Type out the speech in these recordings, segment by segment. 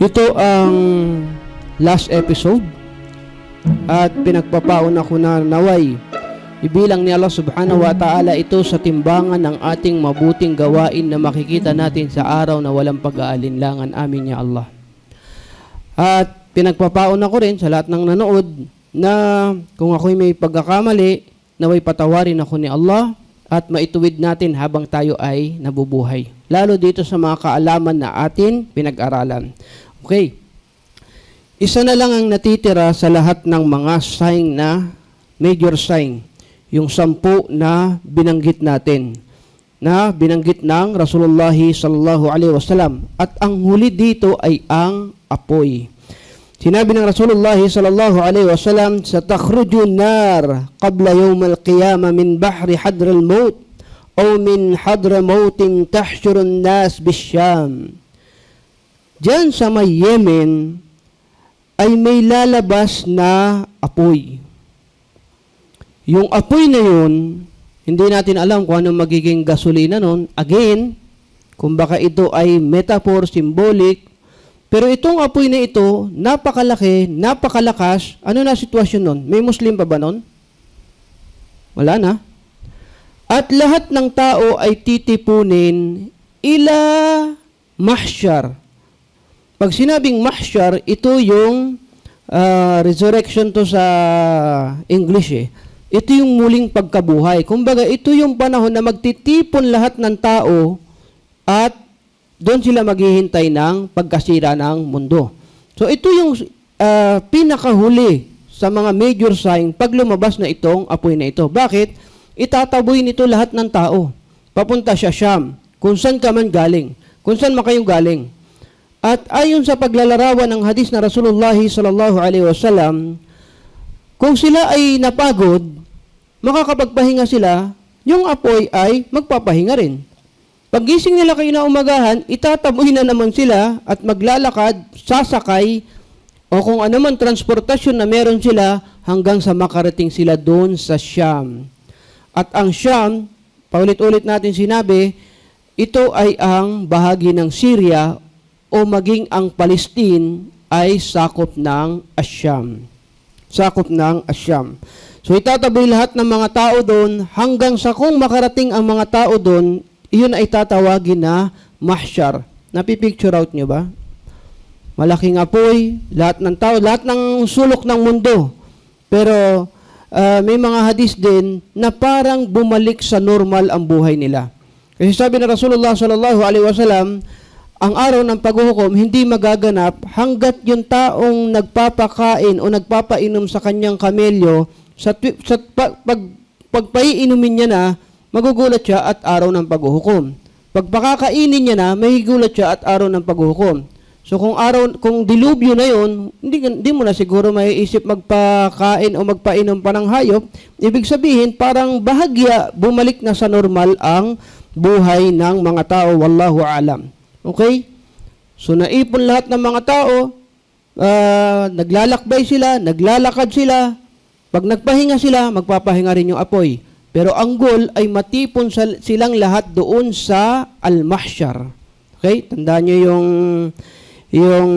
Ito ang last episode at pinagpapaon ako na naway ibilang ni Allah subhanahu wa ta'ala ito sa timbangan ng ating mabuting gawain na makikita natin sa araw na walang pag-aalinlangan amin ya Allah. At pinagpapaon ako rin sa lahat ng nanood na kung ako'y may pagkakamali, naway patawarin ako ni Allah at maituwid natin habang tayo ay nabubuhay. Lalo dito sa mga kaalaman na atin pinag-aralan. Okay. Isa na lang ang natitira sa lahat ng mga sign na major sign. Yung sampu na binanggit natin na binanggit ng Rasulullah sallallahu alaihi wasallam at ang huli dito ay ang apoy. Sinabi ng Rasulullah sallallahu alaihi wasallam sa takhruju nar qabla yawm al-qiyamah min bahri hadr al-maut o min hadr mautin tahshur an-nas bisyam. Diyan sa may Yemen ay may lalabas na apoy. Yung apoy na yun, hindi natin alam kung anong magiging gasolina nun. Again, kung baka ito ay metaphor, symbolic, pero itong apoy na ito, napakalaki, napakalakas. Ano na sitwasyon nun? May Muslim pa ba nun? Wala na. At lahat ng tao ay titipunin ila mahsyar. Pag sinabing mahsyar, ito yung ah, resurrection to sa English eh. Ito yung muling pagkabuhay. Kumbaga, ito yung panahon na magtitipon lahat ng tao at doon sila maghihintay ng pagkasira ng mundo. So ito yung ah, pinakahuli sa mga major sign pag lumabas na itong apoy na ito. Bakit? Itataboy nito lahat ng tao. Papunta siya Sham, kung saan ka man galing, kung saan man kayong galing. At ayon sa paglalarawan ng hadis na Rasulullah sallallahu alaihi wasallam, kung sila ay napagod, makakapagpahinga sila, yung apoy ay magpapahinga rin. Paggising nila kayo na umagahan, itataboy na naman sila at maglalakad, sasakay, o kung ano man transportasyon na meron sila hanggang sa makarating sila doon sa Sham. At ang Sham, paulit-ulit natin sinabi, ito ay ang bahagi ng Syria o maging ang Palestine ay sakop ng Asyam. Sakop ng Asyam. So itataboy lahat ng mga tao doon hanggang sa kung makarating ang mga tao doon, iyon ay tatawagin na mahsyar. Napipicture out nyo ba? Malaking apoy, lahat ng tao, lahat ng sulok ng mundo. Pero ah, may mga hadis din na parang bumalik sa normal ang buhay nila. Kasi sabi ng Rasulullah sallallahu alaihi wasallam, ang araw ng paghuhukom hindi magaganap hanggat yung taong nagpapakain o nagpapainom sa kanyang kamelyo sa, sa pa- pag pagpaiinumin niya na magugulat siya at araw ng paghuhukom. Pag pakakainin niya na, mahigulat siya at araw ng paghuhukom. So kung araw kung dilubyo na 'yon, hindi hindi mo na siguro maiisip magpakain o magpainom pa ng hayop. Ibig sabihin parang bahagya bumalik na sa normal ang buhay ng mga tao wallahu alam. Okay? So naipon lahat ng mga tao, ah, naglalakbay sila, naglalakad sila. Pag nagpahinga sila, magpapahinga rin yung apoy. Pero ang goal ay matipon silang lahat doon sa al-mahsyar. Okay? Tandaan nyo yung yung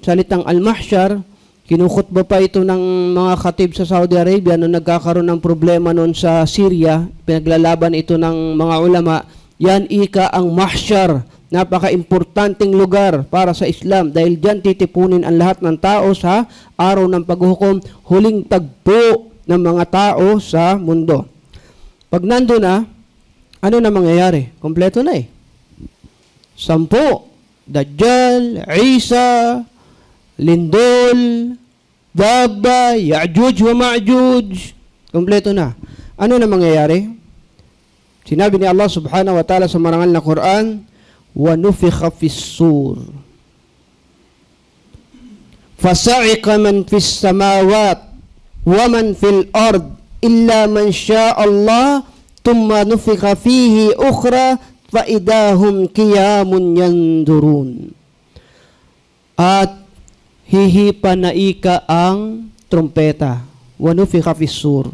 salitang al-mahsyar, kinukutba pa ito ng mga khatib sa Saudi Arabia nung nagkakaroon ng problema noon sa Syria, pinaglalaban ito ng mga ulama, yan ika ang mahsyar, napaka-importanting lugar para sa Islam dahil diyan titipunin ang lahat ng tao sa araw ng paghuhukom, huling tagpo ng mga tao sa mundo. Pag nando na, ano na mangyayari? Kompleto na eh. Sampo, Dajjal, Isa, Lindol, Dabba, Ya'juj wa Ma'juj. Kompleto na. Ano na mangyayari? Sinabi ni Allah subhanahu wa ta'ala sa marangal na Quran, wa nufikha fis-sur fasa'iqa man fis samawat wa man fil ard illa man syaa Allah thumma nufikha fihi ukhra fa idahum qiyamun yandurun. At hihipanaika ang trompeta wa nufikha fis-sur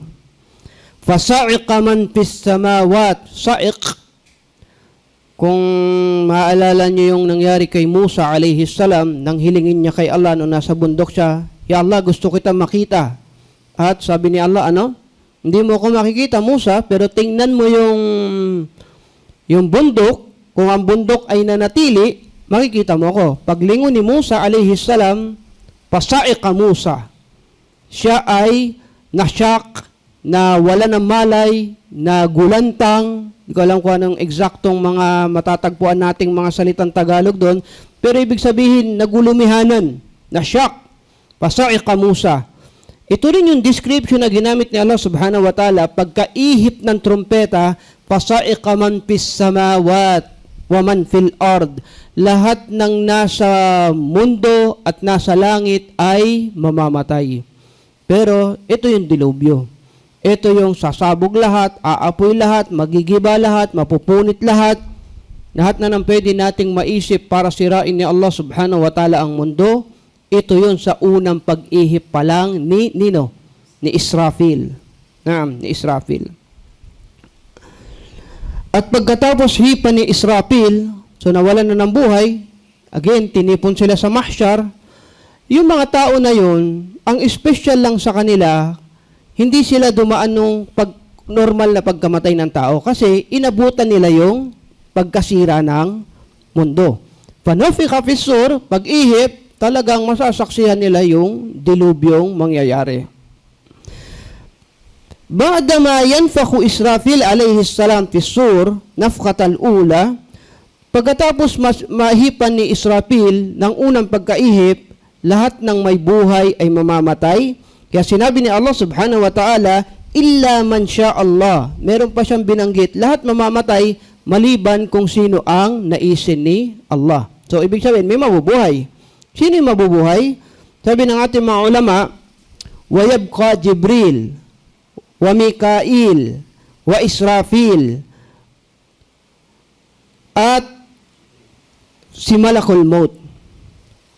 fasa'iqa man fis samawat sa'iq Kung maaalala niyo yung nangyari kay Musa alayhi salam, nang hilingin niya kay Allah nung nasa bundok siya, Ya Allah, gusto kita makita. At sabi ni Allah, ano? Hindi mo ako makikita, Musa, pero tingnan mo yung yung bundok, kung ang bundok ay nanatili, makikita mo ako. Paglingon ni Musa alayhi salam, pasaika Musa. Siya ay nasyak, na wala ng malay, na gulantang, hindi ko alam kung anong eksaktong mga matatagpuan nating mga salitang Tagalog doon, pero ibig sabihin, nagulumihanan, nasyak, pasaika Musa. Ito rin yung description na ginamit ni Allah subhanahu wa ta'ala, pagkaihip ng trumpeta, pasaika man pis samawat, wa man fil ard. Lahat ng nasa mundo at nasa langit ay mamamatay. Pero ito yung dilubyo. Ito yung sasabog lahat, aapoy lahat, magigiba lahat, mapupunit lahat. Lahat na nang pwede nating maisip para sirain ni Allah subhanahu wa ta'ala ang mundo, ito yun sa unang pag-ihip pa lang ni Nino, ni Israfil. Naam, ni Israfil. At pagkatapos hipa ni Israfil, so nawalan na ng buhay, again, tinipon sila sa mahsyar, yung mga tao na yun, ang special lang sa kanila, hindi sila dumaan nung pag normal na pagkamatay ng tao kasi inabutan nila yung pagkasira ng mundo. Panofika fisur, pag-ihip, talagang masasaksihan nila yung dilubyong mangyayari. Ba'dama yanfakhu Israfil alayhi salam fi sur nafkat al-ula pagkatapos mas mahipan ni Israfil ng unang pagkaihip lahat ng may buhay ay mamamatay kaya sinabi ni Allah subhanahu wa ta'ala illa man sya Allah. Meron pa siyang binanggit lahat mamamatay maliban kung sino ang naisin ni Allah. So ibig sabihin may mabubuhay. Sino yung mabubuhay? Sabi ng ating mga ulama wayabqa Jibril wa Israfil, at si Malakul Maut.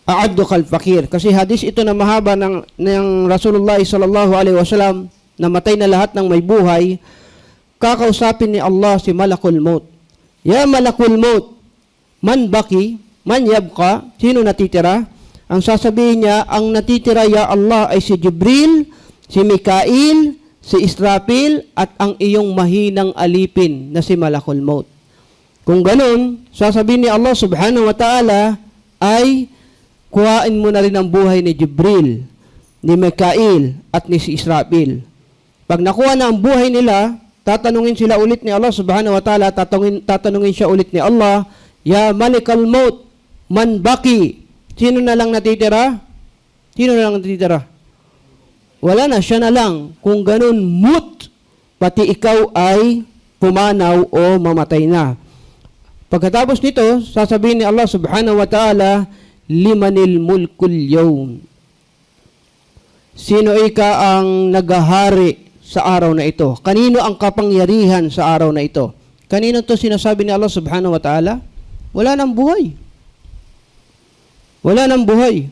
Aaddo kal fakir. Kasi hadis ito na mahaba ng, ng Rasulullah sallallahu alaihi wasallam, namatay na lahat ng may buhay, kakausapin ni Allah si Malakul Maut. Ya Malakul Maut, man baki, man yabqa, sino natitira? Ang sasabihin niya, ang natitira ya Allah ay si Jibril, si Mikail, si Israfil at ang iyong mahinang alipin na si Malakul Maut. Kung ganun, sasabihin ni Allah subhanahu wa ta'ala ay kuhain mo na rin ang buhay ni Jibril, ni Mikail at ni si Israfil. Pag nakuha na ang buhay nila, tatanungin sila ulit ni Allah subhanahu wa ta'ala, tatanungin, tatanungin siya ulit ni Allah, Ya Malikal Maut, man baki, sino na lang natitira? Sino na lang natitira? Wala na, siya na lang. Kung ganun, mut, pati ikaw ay pumanaw o mamatay na. Pagkatapos nito, sasabihin ni Allah subhanahu wa ta'ala, limanil mulkul yawm. Sino ika ang nagahari sa araw na ito? Kanino ang kapangyarihan sa araw na ito? Kanino to sinasabi ni Allah subhanahu wa ta'ala? Wala nang buhay. Wala nang buhay.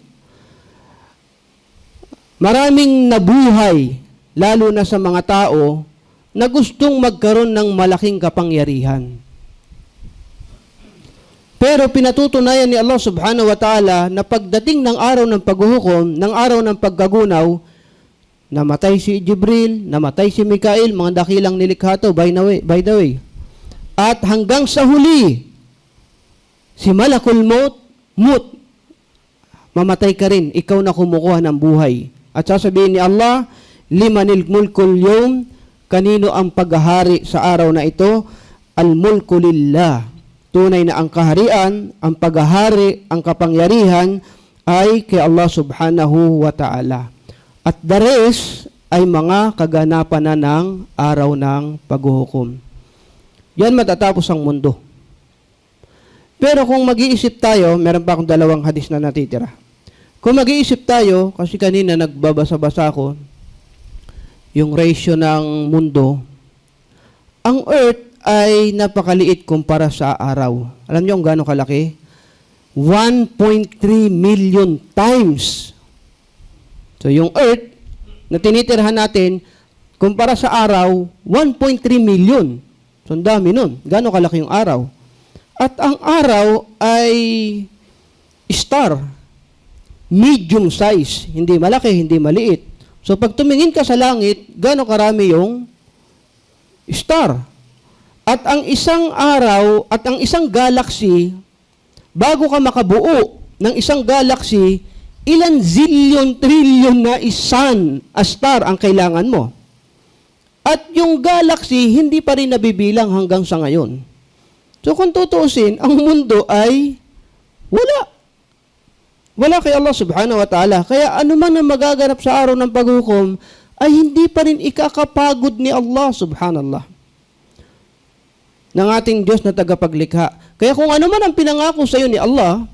Maraming nabuhay, lalo na sa mga tao, na gustong magkaroon ng malaking kapangyarihan. Pero pinatutunayan ni Allah subhanahu wa ta'ala na pagdating ng araw ng paghuhukom, ng araw ng paggagunaw, namatay si Jibril, namatay si Mikael, mga dakilang nilikha to, by way. By the way. At hanggang sa huli, si Malakul Maut, Mut, mamatay ka rin, ikaw na kumukuha ng buhay. At sasabihin ni Allah, limanil mulkul yawm, kanino ang paghahari sa araw na ito? Al mulku lillah. Tunay na ang kaharian, ang paghahari, ang kapangyarihan ay kay Allah subhanahu wa ta'ala. At the rest ay mga kaganapan na ng araw ng paghuhukom. Yan matatapos ang mundo. Pero kung mag-iisip tayo, meron pa akong dalawang hadis na natitira. Kung mag-iisip tayo, kasi kanina nagbabasa-basa ako, yung ratio ng mundo, ang Earth ay napakaliit kumpara sa araw. Alam niyo kung gaano kalaki? 1.3 million times. So yung Earth na tinitirhan natin, kumpara sa araw, 1.3 million. So ang dami nun. Gaano kalaki yung araw? At ang araw ay star, medium size, hindi malaki, hindi maliit. So pag tumingin ka sa langit, gaano karami yung star? At ang isang araw at ang isang galaxy, bago ka makabuo ng isang galaxy, ilan zillion trillion na isan a star ang kailangan mo. At yung galaxy, hindi pa rin nabibilang hanggang sa ngayon. So kung tutuusin, ang mundo ay wala. Wala kay Allah subhanahu wa ta'ala. Kaya ano man ang magaganap sa araw ng paghukom, ay hindi pa rin ikakapagod ni Allah subhanallah. Ng ating Diyos na tagapaglikha. Kaya kung ano man ang pinangako sa iyo ni Allah,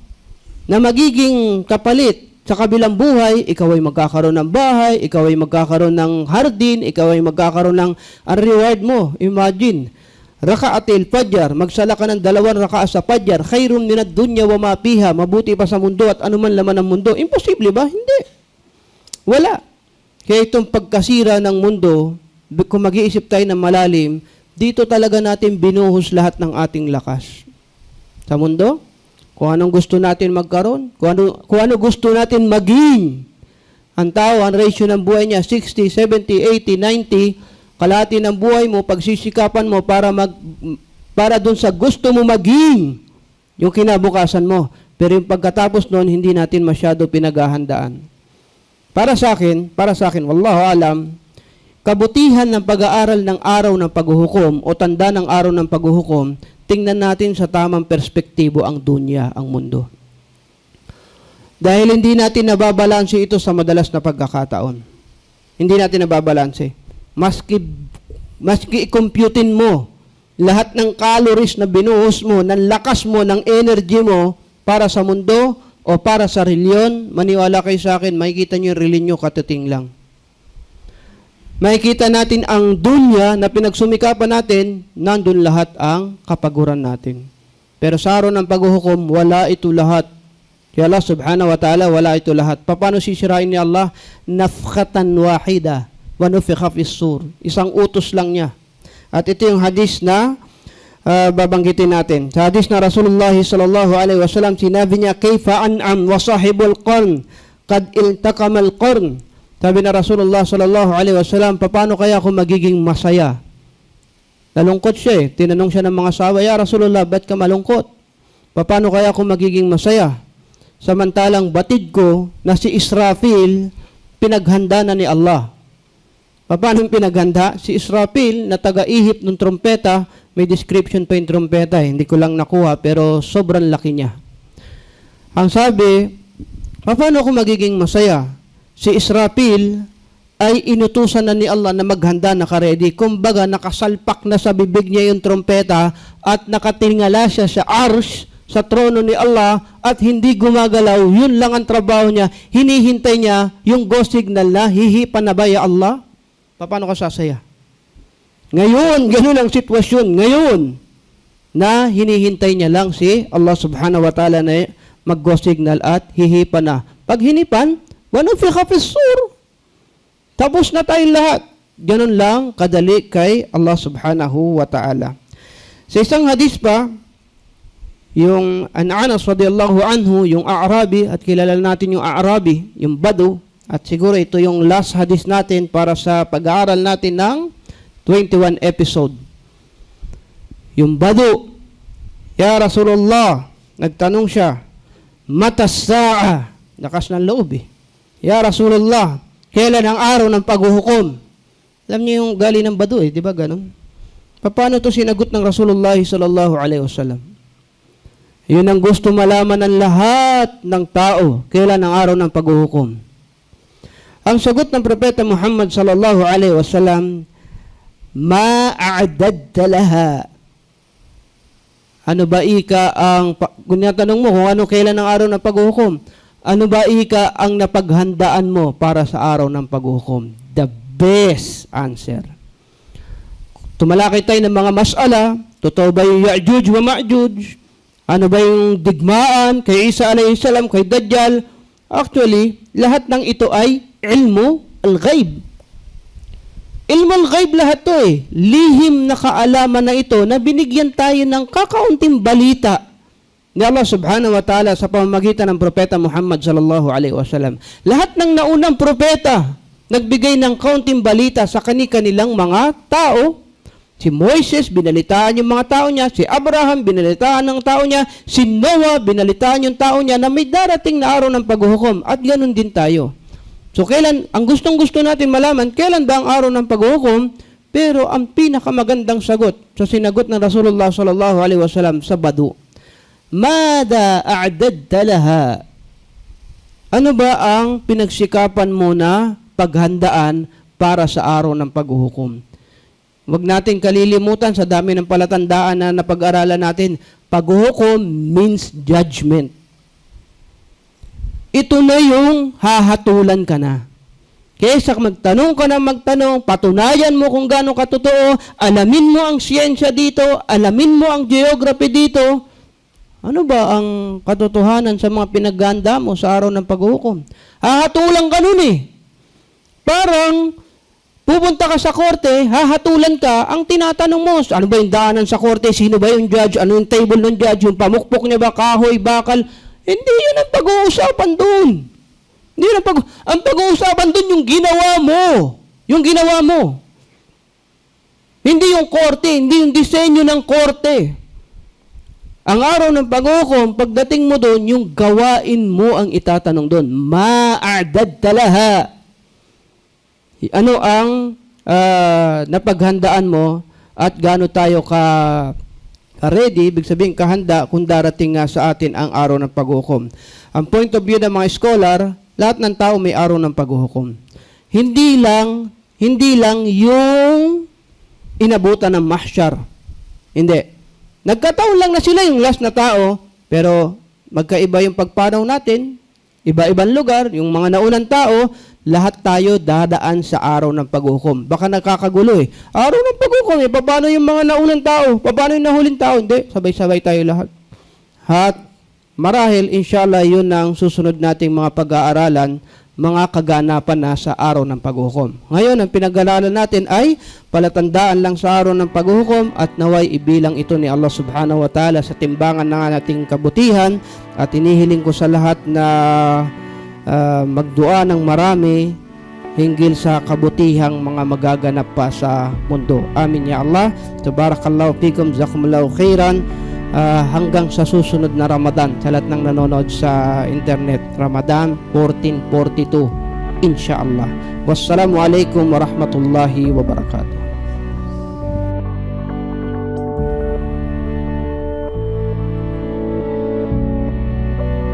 na magiging kapalit sa kabilang buhay, ikaw ay magkakaroon ng bahay, ikaw ay magkakaroon ng hardin, ikaw ay magkakaroon ng ang reward mo. Imagine, rakaatil fajr, magsala ka ng dalawang rakaa sa fajr, khairun minad dunya wa ma fiha, mabuti pa sa mundo at anuman laman ng mundo. Imposible ba? Hindi. Wala. Kaya itong pagkasira ng mundo, kung mag-iisip tayo ng malalim, dito talaga natin binuhos lahat ng ating lakas. Sa mundo, kung anong gusto natin magkaroon, kung ano, kung ano gusto natin maging. Ang tao, ang ratio ng buhay niya, 60, 70, 80, 90, kalahati ng buhay mo, pagsisikapan mo para mag para dun sa gusto mo maging yung kinabukasan mo. Pero yung pagkatapos noon, hindi natin masyado pinaghahandaan. Para sa akin, para sa akin, wallahu alam, kabutihan ng pag-aaral ng araw ng paghuhukom o tanda ng araw ng paghuhukom, tingnan natin sa tamang perspektibo ang dunya, ang mundo. Dahil hindi natin nababalanse ito sa madalas na pagkakataon. Hindi natin nababalanse. Maski, maski i-computein mo lahat ng calories na binuhos mo, ng lakas mo, ng energy mo para sa mundo o para sa reliyon, maniwala kayo sa akin, makikita nyo yung reliyon nyo katuting lang. Makikita natin ang dunya na pinagsumikapan natin, nandun lahat ang kapaguran natin. Pero sa araw ng paghuhukom, wala ito lahat. Kaya Allah subhanahu wa ta'ala, wala ito lahat. Paano sisirain ni Allah? Nafkhatan wahida wa nufikha sur. Isang utos lang niya. At ito yung hadis na uh, babanggitin natin. Sa hadis na Rasulullah sallallahu alaihi wasallam, sinabi niya, Kayfa an'am wa sahibul qarn, kad iltakamal qarn. Sabi na Rasulullah sallallahu alaihi wasallam, paano kaya ako magiging masaya? Nalungkot siya eh. Tinanong siya ng mga sawa, Ya Rasulullah, ba't ka malungkot? Paano kaya ako magiging masaya? Samantalang batid ko na si Israfil, pinaghanda na ni Allah. Paano pinaghanda? Si Israfil na taga-ihip ng trompeta, may description pa yung trompeta, eh. hindi ko lang nakuha, pero sobrang laki niya. Ang sabi, paano ako magiging masaya? Si Israfil ay inutusan na ni Allah na maghanda, nakaredy. Kumbaga, nakasalpak na sa bibig niya yung trompeta at nakatingala siya sa arsh, sa trono ni Allah at hindi gumagalaw. Yun lang ang trabaho niya. Hinihintay niya yung go signal na hihipan na ba ya Allah? Paano ka sasaya? Ngayon, ganun ang sitwasyon. Ngayon, na hinihintay niya lang si Allah subhanahu wa ta'ala na mag-go signal at hihipan na. Pag hinipan, wanufikha fis sur. Tapos na tayong lahat. Ganun lang kadali kay Allah subhanahu wa ta'ala. Sa isang hadis pa, yung an Anas radiyallahu anhu, yung Arabi, at kilala natin yung Arabi, yung Badu, at siguro ito yung last hadis natin para sa pag-aaral natin ng 21 episode. Yung Badu, Ya Rasulullah, nagtanong siya, Mata saa, lakas ng loob eh. Ya Rasulullah, kailan ang araw ng paghuhukom? Alam niyo yung gali ng Badu eh, di ba ganun? Paano to sinagot ng Rasulullah sallallahu alaihi wasallam? Yun ang gusto malaman ng lahat ng tao, kailan ang araw ng paghuhukom. Ang sagot ng Propeta Muhammad sallallahu alaihi wasallam, ma'a'adadta laha. Ano ba ika ang, kung tanong mo kung ano kailan ang araw ng paghuhukom, ano ba ika ang napaghandaan mo para sa araw ng paghuhukom? The best answer. Tumalakay tayo ng mga masala, totoo ba yung Ya'juj wa Ma'juj? Ano ba yung digmaan kay Isa alayhi salam, kay Dajjal? Actually, lahat ng ito ay ilmu al-ghaib. Ilmul ghaib lahat to eh. Lihim na kaalaman na ito na binigyan tayo ng kakaunting balita ni Allah subhanahu wa ta'ala sa pamamagitan ng propeta Muhammad sallallahu alaihi wasallam. Lahat ng naunang propeta nagbigay ng kaunting balita sa kani-kanilang mga tao. Si Moises, binalitaan yung mga tao niya. Si Abraham, binalitaan ng tao niya. Si Noah, binalitaan yung tao niya na may darating na araw ng paghuhukom. At ganun din tayo. So kailan, ang gustong gusto natin malaman, kailan ba ang araw ng paghuhukom? Pero ang pinakamagandang sagot sa sinagot ng Rasulullah sallallahu alaihi wasallam sa badu. Mada a'dadta laha? Ano ba ang pinagsikapan mo na paghandaan para sa araw ng paghuhukom? Huwag natin kalilimutan sa dami ng palatandaan na napag-aralan natin, paghuhukom means judgment ito na yung hahatulan ka na. Kesa magtanong ka na magtanong, patunayan mo kung gaano katotoo, alamin mo ang siyensya dito, alamin mo ang geography dito. Ano ba ang katotohanan sa mga pinagganda mo sa araw ng paghuhukom? Hahatulan ka nun eh. Parang pupunta ka sa korte, hahatulan ka, ang tinatanong mo, ano ba yung daanan sa korte, sino ba yung judge, ano yung table ng judge, yung pamukpok niya ba, kahoy, bakal, hindi yun ang pag-uusapan doon. Hindi yun ang pag ang pag-uusapan doon yung ginawa mo. Yung ginawa mo. Hindi yung korte, hindi yung disenyo ng korte. Ang araw ng pag-ukom, pagdating mo doon, yung gawain mo ang itatanong doon. Ma'adad talaha. Ano ang ah, napaghandaan mo at gaano tayo ka ready, ibig sabihin kahanda kung darating nga sa atin ang araw ng paghuhukom. Ang point of view ng mga scholar, lahat ng tao may araw ng paghuhukom. Hindi lang, hindi lang yung inabutan ng mahsyar. Hindi. Nagkataon lang na sila yung last na tao, pero magkaiba yung pagpanaw natin, iba-ibang lugar, yung mga naunang tao, lahat tayo dadaan sa araw ng paghukom. Baka nakakagulo eh. Araw ng paghukom eh, paano yung mga naunang tao? Paano yung nahuling tao? Hindi, sabay-sabay tayo lahat. At marahil, inshallah, yun ang susunod nating mga pag-aaralan, mga kaganapan na sa araw ng paghukom. Ngayon, ang pinag-aaralan natin ay palatandaan lang sa araw ng paghukom at naway ibilang ito ni Allah subhanahu wa ta'ala sa timbangan ng ating kabutihan at inihiling ko sa lahat na uh, magdua ng marami hinggil sa kabutihang mga magaganap pa sa mundo. Amin ya Allah. Tabarakallahu fikum, jazakumullahu khairan. Uh, hanggang sa susunod na Ramadan sa lahat ng nanonood sa internet. Ramadan 1442. Insya Allah. Wassalamualaikum warahmatullahi wabarakatuh.